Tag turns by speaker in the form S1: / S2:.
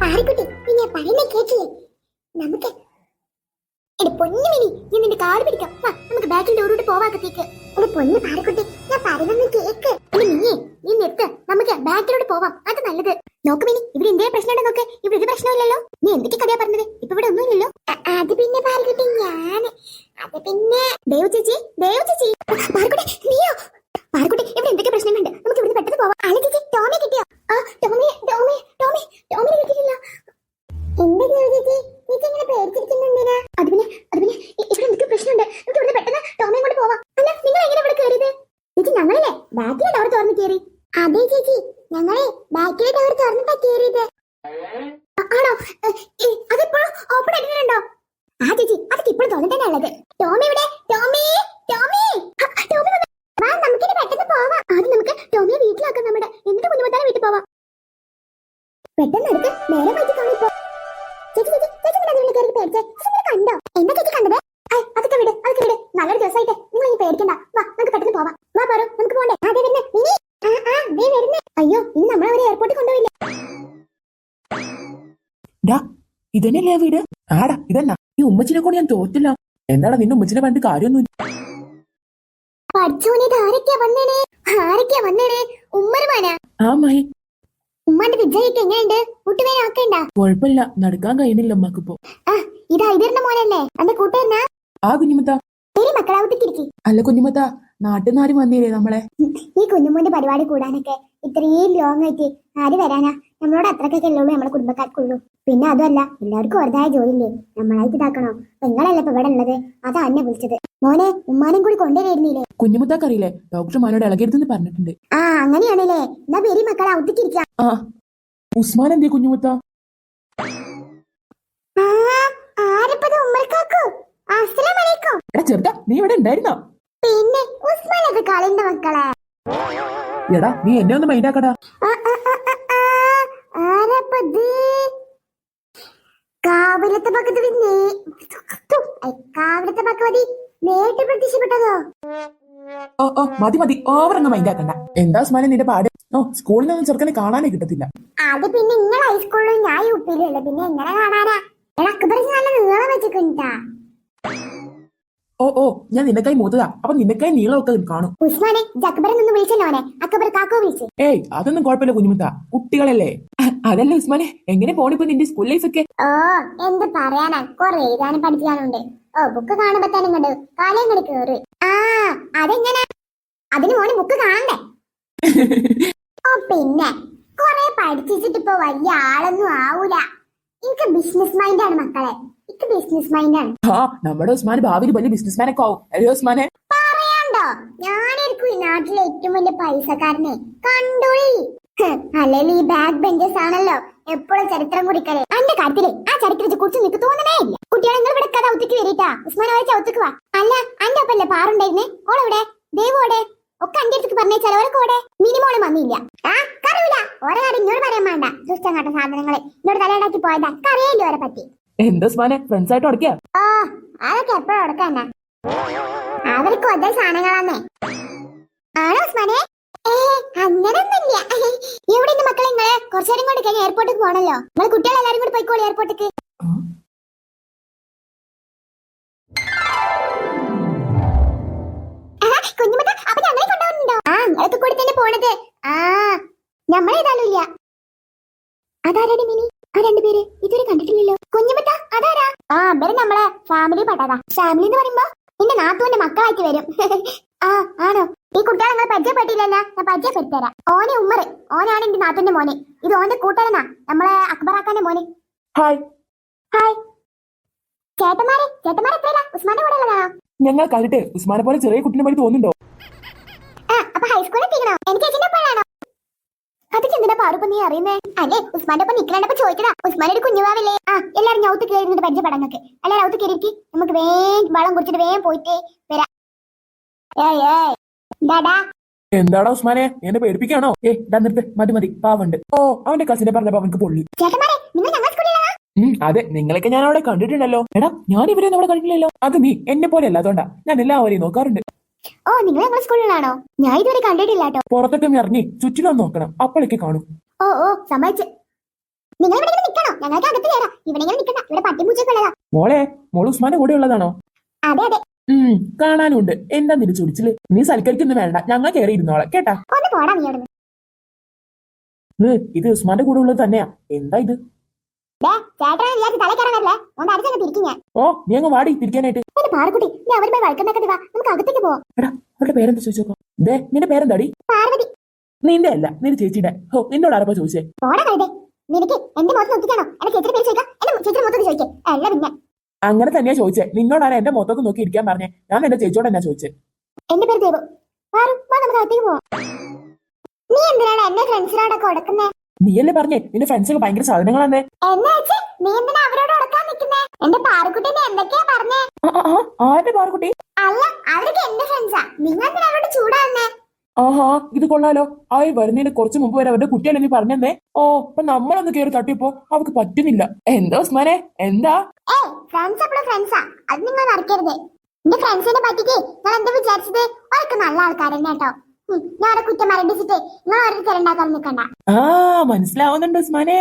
S1: പാറിക്കുട്ടി. നീ ഞാൻ പറയുന്ന കേട്ടില്ലേ? നമുക്ക് എടി പൊന്നു മിനി ഞാൻ നിന്റെ കാൽ പിടിക്കാം. വാ നമുക്ക് ബാക്കിൽ ഡോറോട്ട് പോവാക്കത്തേക്ക് എടി പൊന്നു പാറിക്കുട്ടി ഞാൻ പറയുന്നത് കേക്ക്. എടി നീ നിർത്ത്. നമുക്ക് ബാക്കിലോട്ട് പോവാം. അത് നല്ലത്. നോക്ക് മിനി ഇവിടെ എന്തേ പ്രശ്നം നോക്ക്. ഇവിടെ ഒരു പ്രശ്നമില്ലല്ലോ നീ എന്തൊക്കെ കഥയാ പറഞ്ഞത്? ഇപ്പൊ ഇവിടെ ഒന്നുമില്ലല്ലോ. അത് പിന്നെ പാറിക്കുട്ടി ഞാൻ അത് പിന്നെ ദേവ് ചേച്ചി ദേവ് ചേച്ചി പാറിക്കുട്ടി നീയോ പാറിക്കുട്ടി ഇവിടെ എന്തൊക്കെ പ്രശ്നങ്ങളുണ്ട് നമുക്ക് ഇവിടുന്ന് പെട്ടെന്ന് പോവാം അല്ല ചേച്ചി ടോമി കിട്ടിയോ ആ ടോമി ടോമി ടോമി ടോമി കിട്ടിയില്ല എന്താ ദേവ് ചേച്ചി ചേച്ചി ഇങ്ങനെ പേടിച്ചിരിക്കുന്നെന്തിനാ അത് പിന്നെ അത് പിന്നെ ഇ- ഇവിടെ എന്തൊക്കെ പ്രശ്നമുണ്ട് നമുക്ക് ഇവിടുന്ന് പെട്ടെന്ന് ടോമിയും കൊണ്ട് പോവാം അല്ല നിങ്ങൾ എങ്ങനെ ഇവിടെ കയറിയത് ചേച്ചി ഞങ്ങളല്ലേ ബാക്കിലെ ഡോർ തുറന്ന് കയറി അതെ ചേച്ചി ഞങ്ങളെ ബാക്കിലെ ഡോർ തുറന്നിട്ടാ കയറിയത് ആ- ആണോ എ, എ, അതിപ്പോഴും ഓപ്പൺ ആയിട്ടുണ്ടോ ആ ചേച്ചി അതൊക്കെ ഉള്ളത് ടോമി ഇവിടെ ടോമി? ടോമി? ടോമി. വാ നമുക്കിനി പെട്ടെന്ന് പോവാം. ആദ്യം നമുക്ക് ടോമിയെ വീട്ടിലാക്കാം നമ്മുടെ. എന്നിട്ട് കുഞ്ഞുമത്താനെ വീട്ടിൽ പോവാം. പെട്ടെന്ന് എടുത്ത് നേരെ മാറ്റി കാണിപ്പോ ചേച്ചി ചേച്ചി ചേച്ചി നിങ്ങൾ കയറി പേടിച്ചേ. നിങ്ങൾ കണ്ടോ? എന്താ ചേച്ചി കണ്ടത്? അതൊക്കെ വിട് അതൊക്കെ വിട്. നല്ലൊരു ദിവസമായിട്ട്. നിങ്ങൾ ഇനി പേടിക്കണ്ട. വാ നമുക്ക് പെട്ടെന്ന് പോവാം. വാ പറു നമുക്ക് പോണ്ടേ? അതെ വരുന്നേ. മിനി. ആ ആ ദേ വരുന്നേ. അയ്യോ ഇനി നമ്മൾ അവരെ എയർപോർട്ടിൽ കൊണ്ടുപോയില്ല?
S2: ഇതന്നെയല്ലേ വീട്? ആടാ ഇതല്ല. ഈ ഉമ്മച്ചിനെ കൊണ്ട് ഞാൻ തോറ്റില്ല. എന്താടാ നിന്റെ ഉമ്മച്ചിനെ പണ്ട് കാര്യമൊന്നും
S1: ഉമ്മാന്റെ എങ്ങനെയുണ്ട്? കൂട്ടുപേരെ ആക്കണ്ട?
S2: കുഴപ്പമില്ല. നടക്കാൻ കഴിയണില്ല അമ്മക്കിപ്പോ
S1: ആ ഇത് ഐതറിന്റെ മോനല്ലേ? എന്റെ കൂട്ടുകാരനാ?
S2: ആ കുഞ്ഞുമത്ത. അല്ല കുഞ്ഞുമത്ത നാട്ടിൽ നിന്ന് ആരും വന്നില്ലേ നമ്മളെ?
S1: ഈ കുഞ്ഞുമോന്റെ പരിപാടി കൂടാനൊക്കെ ഇത്രയും ലോങ് ആയിട്ട് ആര് വരാനാ? നമ്മളോട് അത്രക്കൊക്കെ ഉള്ളൂ നമ്മുടെ കുടുംബക്കാർക്കുള്ളൂ. പിന്നെ അതുമല്ല എല്ലാവർക്കും വെറുതായ ജോലിയില്ലേ? നമ്മളായിട്ട് ഇതാക്കണോ? നിങ്ങളല്ലേ ഇപ്പൊ ഇവിടെ ഉള്ളത്? അതാ എന്നെ വിളിച്ചത്. മോനെ ഉമ്മാനും കൂടി കൊണ്ടുവരുന്നില്ലേ?
S2: ഡോക്ടർ മനോട് ഇളകരുതെന്ന് പറഞ്ഞിട്ടുണ്ട്.
S1: ആ അങ്ങനെയാണല്ലേ. എന്നാ പേര് മക്കളെ ഔത്തിക്കിരിക്കാം
S2: ആ ഉസ്മാൻ എന്തേ കുഞ്ഞുമുത്ത? നീ ഇവിടെ ഉണ്ടായിരുന്നോ?
S1: പിന്നെ ഉസ്മാനൊക്കെ കളിന്റെ മക്കളെ?
S2: എടാ നീ എന്നെ ഒന്ന് മൈൻഡാക്കടാ
S1: ആ, ആ, ആ, ആ, ആ. ആരപ്പത് കാവിലത്തെ ഐ, കാവിലത്തെ പക്കവതി നേരിട്ട് പ്രത്യക്ഷപ്പെട്ടതോ?
S2: ഓ ഓ മതി മതി. ഓവറങ്ങ് മൈൻഡാക്കണ്ട എന്താ ഉസ്മാനെ നിന്റെ പാട്? ഓ സ്കൂളിൽ നിന്നും ചെറുക്കനെ കാണാനേ കിട്ടത്തില്ല.
S1: അത് പിന്നെ നിങ്ങൾ ഹൈസ്കൂളിലും ഞാൻ യു പിയിലുള്ള പിന്നെ എങ്ങനെ കാണാനാ? അക്ബർ നല്ല നീളം വെച്ചിട്ടാ
S2: ഓ ഓ ഞാൻ നിന്നെക്കായി മൂത്തതാ. അപ്പൊ നിന്നെക്കായി നീളമൊക്കെ കാണും.
S1: ഉസ്മാനെ ജക്ബറെ നിന്ന് വിളിച്ചല്ലോനെ അക്ബർ കാക്കോ വിളിച്ച്.
S2: ഏയ് അതൊന്നും കുഴപ്പമില്ല കുഞ്ഞുമുത്ത. കുട്ടികളല്ലേ? അതല്ല ഉസ്മാനെ എങ്ങനെ പോണിപ്പോ നിന്റെ സ്കൂൾ ലൈഫ് ഒക്കെ?
S1: ഓ എന്ത് പറയാനാ? കൊറേ എഴുതാനും പഠിക്കാനുണ്ട് ഓ ബുക്ക് കാണുമ്പോ തന്നെ ഇങ്ങോട്ട് കാലം ഇങ്ങോട്ട് കേറി. ആ അതെങ്ങനെ? അതിന് മോന് ബുക്ക് കാണണ്ടേ? ഓ പിന്നെ കൊറേ പഠിച്ചിട്ട് ഇപ്പൊ വലിയ ആളൊന്നും ആവൂല. എനിക്ക് ബിസിനസ് മൈൻഡാണ് മക്കളെ. എനിക്ക് ബിസിനസ് മൈൻഡാണ്
S2: ആ നമ്മുടെ ഉസ്മാൻ ഭാവിയിൽ വലിയ ബിസിനസ്മാൻ ഒക്കെ ആവും. അല്ലേ ഉസ്മാനെ?
S1: പറയാണ്ടോ? ഞാനായിരിക്കും ഈ നാട്ടിലെ ഏറ്റവും വലിയ പൈസക്കാരനെ. കണ്ടോളി. അല്ലെങ്കിൽ ഈ ബാക്ക് ബെഞ്ചസ് ആണല്ലോ. എപ്പോഴും ചരിത്രം കുറിക്കൽ. അന്റെ കാര്യത്തിൽ ആ ചരിത്രത്തെ കുറിച്ച് നിനക്ക് തോന്നണേ ഇല്ല. കുട്ടികളെ നിങ്ങൾ ഇവിടെ കഥ ഒത്തുക്ക് വരീട്ടാ. ഉസ്മാൻ അവരെ ഒത്തുക്ക് വാ. അല്ല അന്റെ ഒപ്പല്ലേ പാറുണ്ടായിരുന്നേ ഓളെവിടെ ദേവോടെ ഒക്കെ അന്റെ അടുത്ത് പറഞ്ഞേച്ചാൽ ഓരൊക്കെ ഓടെ മിനിമോളും വന്നില്ല. ആ കറിയില്ല. ഓരോ കാര്യം ഇന്നോട് പറയാൻ വേണ്ട. ദുഷ്ടം കാട്ട സാധനങ്ങളെ. ഇന്നോട് തലയിടാക്കി പോയതാ. കറിയല്ലോ ഓരെ പറ്റി.
S2: എന്താ സ്മാനെ ഫ്രണ്ട്സ് ആയിട്ട് ഉടക്കിയ
S1: ഓ മക്കളെ കൊണ്ട് ആ തന്നെ പോണത്. ആ നമ്മളേതാലും ഇല്ല. അതാരണി മിനി? ആ രണ്ടുപേര് ഇതുവരെ കണ്ടിട്ടില്ലല്ലോ. കുഞ്ഞുമുട്ട അതാരാ? ആ ഇവർ നമ്മളെ ഫാമിലി പെട്ടതാ. ഫാമിലി എന്ന് പറയുമ്പോ എന്റെ നാത്തുവിന്റെ മക്കളായിട്ട് വരും. ആ ആണോ? ഈ കുട്ടികളെ നിങ്ങൾ പരിചയപ്പെട്ടില്ലല്ലോ? ഞാൻ പരിചയപ്പെടുത്തരാ. ഓനെ ഉമ്മറ്. ഓനാണ് എന്റെ നാത്തുവിന്റെ മോനെ. ഇത് ഓന്റെ കൂട്ടുകാരനാ. നമ്മളെ അക്ബറാക്കാന്റെ മോനെ.
S2: ഹായ്
S1: ഹായ് ചേട്ടന്മാരെ ചേട്ടന്മാരെ എത്രയില്ല ഉസ്മാന്റെ കൂടെ
S2: ഞങ്ങൾ കണ്ടിട്ട് ഉസ്മാനെ പോലെ ചെറിയ കുട്ടിനെ പറ്റി തോന്നുന്നുണ്ടോ?
S1: അല്ലേ ഉസ്മാന്റെ ഒപ്പം നിക്കണപ്പോ ചോദിച്ചതാ. ഉസ്മാൻ ഒരു കുഞ്ഞുവാവില്ലേ ആ എല്ലാരും ഞൗത്ത് കയറിയിട്ട് പരിചയപ്പെടാൻ നോക്ക് എല്ലാരും ഔത്ത് കയറിക്ക് നമുക്ക് വേഗം വളം കുടിച്ചിട്ട് വേഗം പോയിട്ട് വരാം. ഏയ് ഏയ്.
S2: എന്താടാ? ഉസ്മാനെ? എന്നെ പേടിപ്പിക്കാണോ? ഏ ഇതാ നിർത്ത്. മതി മതി. പാവുണ്ട്. ഓ അവന്റെ കസിനെ പറഞ്ഞപ്പോ അവനക്ക് പൊള്ളി.
S1: ചേട്ടന്മാരെ നിങ്ങൾ ഞങ്ങൾ സ്കൂളിലാ
S2: ഉം അതെ. നിങ്ങളൊക്കെ ഞാൻ അവിടെ കണ്ടിട്ടുണ്ടല്ലോ. എടാ ഞാൻ ഇവരെ അവിടെ കണ്ടിട്ടില്ലല്ലോ. അത് നീ എന്നെ പോലെ അല്ല അതുകൊണ്ടാ ഞാൻ എല്ലാവരെയും നോക്കാറുണ്ട്.
S1: ഓ നിങ്ങൾ ഞങ്ങളുടെ സ്കൂളിലാണോ ഞാൻ ഇതുവരെ കണ്ടിട്ടില്ല കേട്ടോ
S2: പുറത്തൊക്കെ ഇറങ്ങി ചുറ്റിലൊന്ന് നോക്കണം. അപ്പോഴേക്ക് കാണും.
S1: ഓ ഓ സമ്മതിച്ച് നിങ്ങൾ ഇവിടെ ഇങ്ങനെ നിൽക്കണോ? ഞങ്ങൾക്ക് അകത്ത് കയറാം. ഇവിടെ ഇങ്ങനെ നിൽക്കണ്ട. ഇവിടെ പട്ടി ഉള്ളതാ.
S2: മോളെ മോൾ ഉസ്മാന്റെ കൂടെ ഉള്ളതാണോ?
S1: അതെ അതെ.
S2: ഉം കാണാനുണ്ട്. എന്താ തിരിച്ചു പിടിച്ചിൽ നീ സൽക്കരിക്കുന്നു വേണ്ട. ഞങ്ങൾ കയറി ഇരുന്നോളെ കേട്ടാ?
S1: ഒന്ന് പോടാ നീ അവിടെ
S2: ഇത് ഉസ്മാന്റെ കൂടെ ഉള്ളത് തന്നെയാ. എന്താ ഇത്? ഓ നീ അങ്ങ് വാടി തിരിക്കാനായിട്ട്.
S1: പാറക്കുട്ടി നീ അവർ പോയി വാ. നമുക്ക് അകത്തേക്ക് പോവാം.
S2: അവളുടെ പേരെന്താ ചോദിച്ചോക്കോ? ദേ നിന്റെ പേരെന്താടി?
S1: പാർവതി.
S2: നിന്റെ അല്ല നിന്റെ ചേച്ചിയുടെ. ഹോ നിന്നോട് ആരപ്പോ ചോദിച്ചേ?
S1: നിനക്ക് എന്റെ മുഖത്ത് നോക്കിയാണോ എന്റെ ചേച്ചിയുടെ പേര് ചോദിക്കാം. എന്റെ ചേച്ചിയുടെ മുഖത്ത് ചോദിക്കേ. അല്ല പിന്നെ.
S2: അങ്ങനെ തന്നെയാ ചോദിച്ചേ. നിന്നോടാണ് എന്റെ മൊത്തത്തിൽ നോക്കി ഇരിക്കാൻ പറഞ്ഞേ. ഞാൻ എന്റെ ചേച്ചിയോട് എന്നാ ചോദിച്ചേ?
S1: എന്റെ പേര് ദേവു. നീ എന്തിനാണ് എന്നെ ഫ്രണ്ട്സിനോടൊക്കെ
S2: നീയല്ലേ പറഞ്ഞേ? നിന്റെ ഫ്രണ്ട്സൊക്കെ ഭയങ്കര സാധനങ്ങളാന്നേ.
S1: എന്നാ നീ എന്തിനാ അവരോട് ഉടക്കാൻ നിൽക്കുന്നേ എന്റെ പാറക്കുട്ടിനെ എന്തൊക്കെയാ പറഞ്ഞേ?
S2: ആരുടെ പാറുക്കുട്ടി?
S1: അല്ല അവരൊക്കെ എന്റെ ഫ്രണ്ട്സാ നിങ്ങൾ അവരോട് ചൂടാവുന്നേ?
S2: ആഹാ ഇത് കൊള്ളാലോ. ആയി വരുന്നതിന് കുറച്ചു മുമ്പ് വരെ അവരുടെ കുട്ടിയല്ലേ നീ പറഞ്ഞേ ഓ അപ്പൊ നമ്മളൊന്ന് കേറി തട്ടിയപ്പോ അവക്ക് പറ്റുന്നില്ല. എന്തോ ഉസ്മാനെ? എന്താ?
S1: ഏ ഫ്രണ്ട്സ് എപ്പോഴും ഫ്രണ്ട്സാ അത് നിങ്ങൾ നടക്കരുത് എന്റെ ഫ്രണ്ട്സിനെ പറ്റിട്ട് ഞാൻ എന്താ വിചാരിച്ചത്? അവർക്ക് നല്ല ആൾക്കാരെന്നെ കേട്ടോ. ഞാൻ കുറ്റം മരണ്ടിച്ചിട്ട് നിങ്ങൾ ഓരോരുത്തർ ഉണ്ടാക്കാൻ നിൽക്കണ്ട
S2: ആ മനസ്സിലാവുന്നുണ്ട് ഉസ്മാനെ.